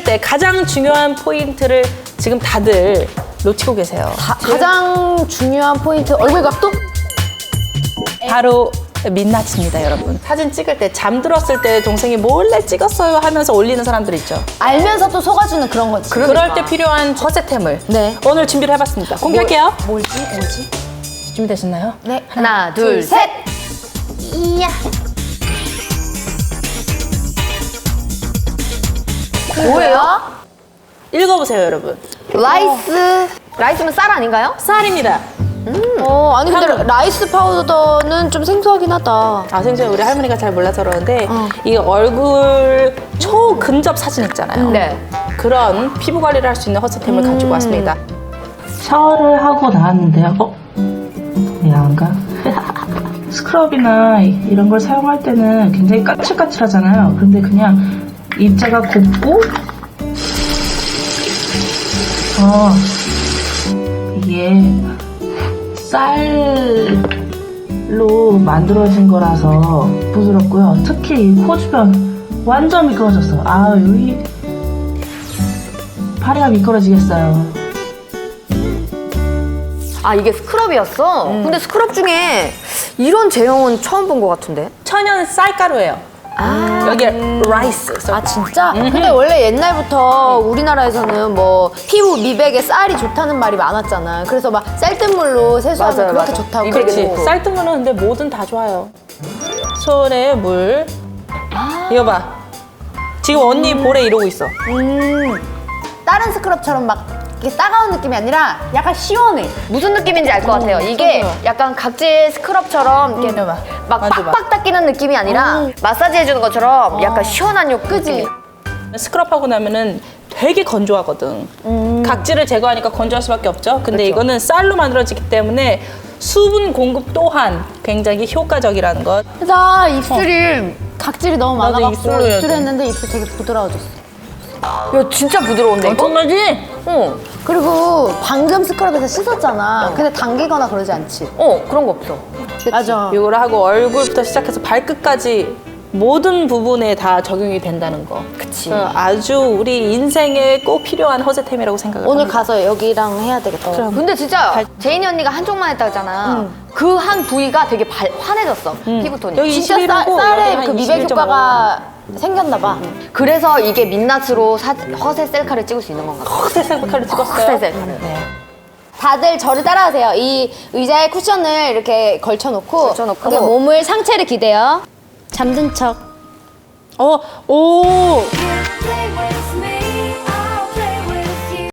찍을 때 가장 중요한 포인트를 지금 다들 놓치고 계세요. 가, 가장 중요한 포인트 얼굴 각도? 바로 민낯입니다, 여러분. 사진 찍을 때 잠들었을 때 동생이 몰래 찍었어요 하면서 올리는 사람들 있죠. 알면서도 속아주는 그런 거지. 그럴 때 필요한 허세템을 네. 오늘 준비를 해봤습니다. 공개할게요. 뭘지? 뭐지? 준비되셨나요? 네. 하나, 둘, 셋. 이야. 뭐예요? 읽어보세요, 여러분. 라이스. 라이스면 쌀 아닌가요? 쌀입니다. 어, 아니 근데 한우. 라이스 파우더는 좀 생소하긴 하다. 아, 생전 우리 할머니가 잘 몰라서 그러는데 이 얼굴 초근접 사진 있잖아요. 네. 그런 피부 관리를 할 수 있는 허세템을 가지고 왔습니다. 샤워를 하고 나왔는데요. 어? 미안한가? 스크럽이나 이- 이런 걸 사용할 때는 굉장히 까칠까칠하잖아요. 근데 그냥 입자가 곱고, 어, 이게 쌀로 만들어진 거라서 부드럽고요. 특히 이코 주변 완전 미끄러졌어. 아, 여기 파리가 미끄러지겠어요. 아, 이게 스크럽이었어? 근데 스크럽 중에 이런 제형은 처음 본 것 같은데? 천연 쌀가루예요. 아. 여기에 라이스. 아 진짜? 근데 원래 옛날부터 우리나라에서는 뭐 피부 미백에 쌀이 좋다는 말이 많았잖아. 그래서 막 쌀뜨물로 세수하면 맞아요, 그렇게 맞아요. 좋다고. 그렇지. 그러고. 쌀뜨물은 근데 뭐든 다 좋아요. 손에 물. 이거 봐. 지금 언니 볼에 이러고 있어. 음, 다른 스크럽처럼 막 이게 따가운 느낌이 아니라 약간 시원해. 무슨 느낌인지 알 것 같아요. 이게 약간 각질 스크럽처럼 이렇게 해봐. 막 만져봐. 빡빡 닦이는 느낌이 아니라 마사지 해주는 것처럼 약간 시원한 요 그지? 스크럽하고 나면은 되게 건조하거든. 각질을 제거하니까 건조할 수밖에 없죠. 근데 이거는 쌀로 만들어지기 때문에 수분 공급 또한 굉장히 효과적이라는 것. 나 입술이 각질이 너무 나도 많아갖고 입술로 해야 입술 돼. 했는데 입술 되게 부드러워졌어. 야 진짜 부드러운데 이거? 엄청나지? 어, 그리고 방금 스크럽에서 씻었잖아. 근데 당기거나 그러지 않지. 어 그런 거 없어. 맞아. 이거를 하고 얼굴부터 시작해서 발끝까지 모든 부분에 다 적용이 된다는 거. 그치. 어, 아주 우리 인생에 꼭 필요한 허세템이라고 생각을 오늘 합니다. 가서 여기랑 해야 되겠다. 근데 진짜 제인이 언니가 한쪽만 했다 했잖아. 그 한 부위가 되게 발, 환해졌어 피부톤이. 여기 진짜 21 쌀, 하고 쌀에 여기 한그 미백 21.5. 효과가 생겼나 봐. 그래서 이게 민낯으로 사- 허세 셀카를 찍을 수 있는 건가 봐. 허세 셀카를 찍었어요. 허세 셀카를. 네. 다들 저를 따라하세요. 이 의자에 쿠션을 이렇게 걸쳐놓고, 걸쳐놓고. 이렇게 몸을 상체를 기대요. 잠든 척. 어, 오.